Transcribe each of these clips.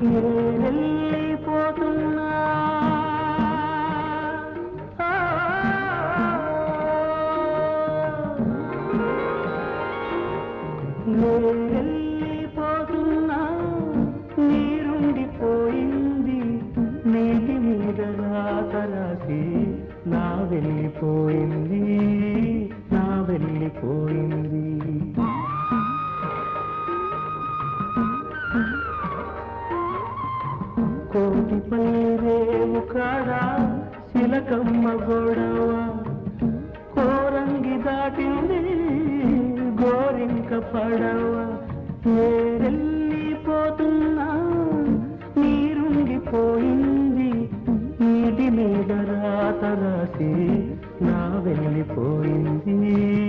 వెళ్ళిపోతున్నా వెళ్ళిపోతున్నా నీరుండిపోయింది. నీటి మీద రాతరాసి నా వెళ్ళిపోయింది కోటి రేవు కాడా శిలకమ్మ గొడవ. కోరంగి దాటింది గోరింక పడవ. వెళ్ళిపోతున్నా నీరుంగిపోయింది నీటి మీద రాత రాసి నా వెళ్ళిపోయింది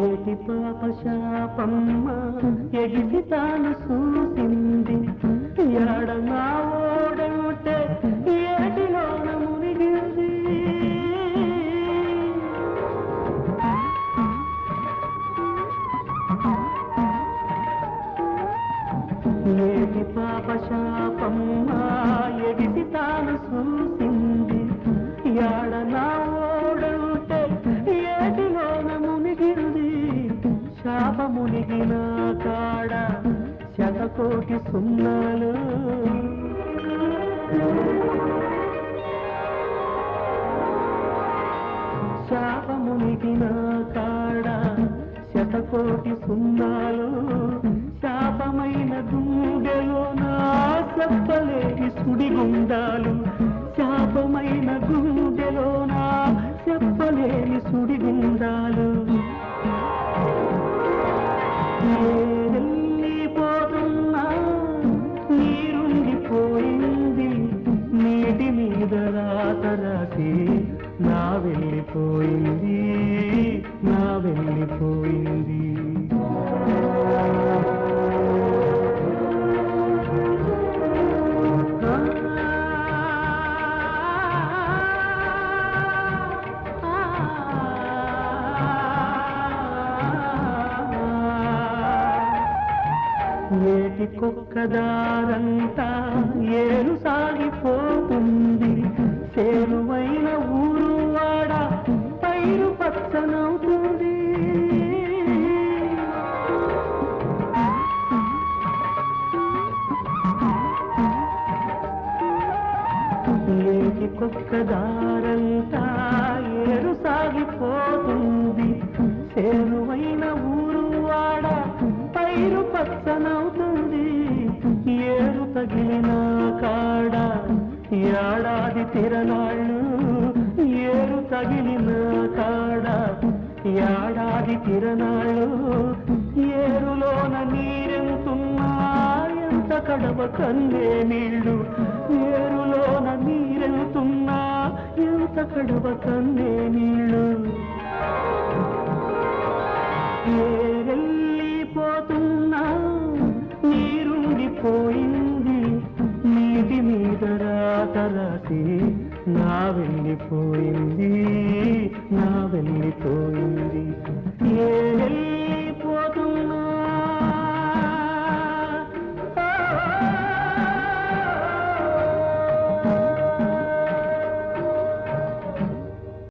ఏటి పాప శాపమ్మ ఎగిసి తాను చూసింది ఎడమా ఏటి పాప శాపమ్మ ఎగిసి తాను చూసింది ఎడనా ఓడంటే ఏటిలోన మునిగింది శాప మునిగిన కాడ శతకోటి సున్నాలు. శాప మునిగిన కాడ శతకోటి సున్నాలు. శాపమైన గుండెలో నా చెప్పలేని సుడిగుండాలు. శాపమైన గుండెలో నా చెప్పలేని సుడిగుండాలు. వెళ్ళిపోతున్నా నీరుండిపోయింది నీటి మీద రాతరాసి నా వెళ్ళిపోయింది నా వెళ్ళిపోయింది. ఏటి కుక్కదారంతా ఏరు సాగిపోతుంది. చేరువైన ఊరు వాడ పైరు పచ్చనవుతుంది. ఏటి కుక్కదారంతా ఏరు సాగిపోతుంది. చేరువైన ఊరు పైరు పచ్చనవుతుంది ఏరు తగిలిన కాడ ఏడాది తిరనాళ్ళు. ఏరు తగిలిన కాడ ఏడాది తిరనాళ్ళు. ఏరులోన నీరెంతున్నా ఎంత కడవ కన్నే నీళ్ళు. ఏరులోన నీరెంతున్నా ఎంత కడవ కన్నే నీళ్ళు. ఏ నా వెళ్ళిపోయింది నా వెళ్ళిపోయింది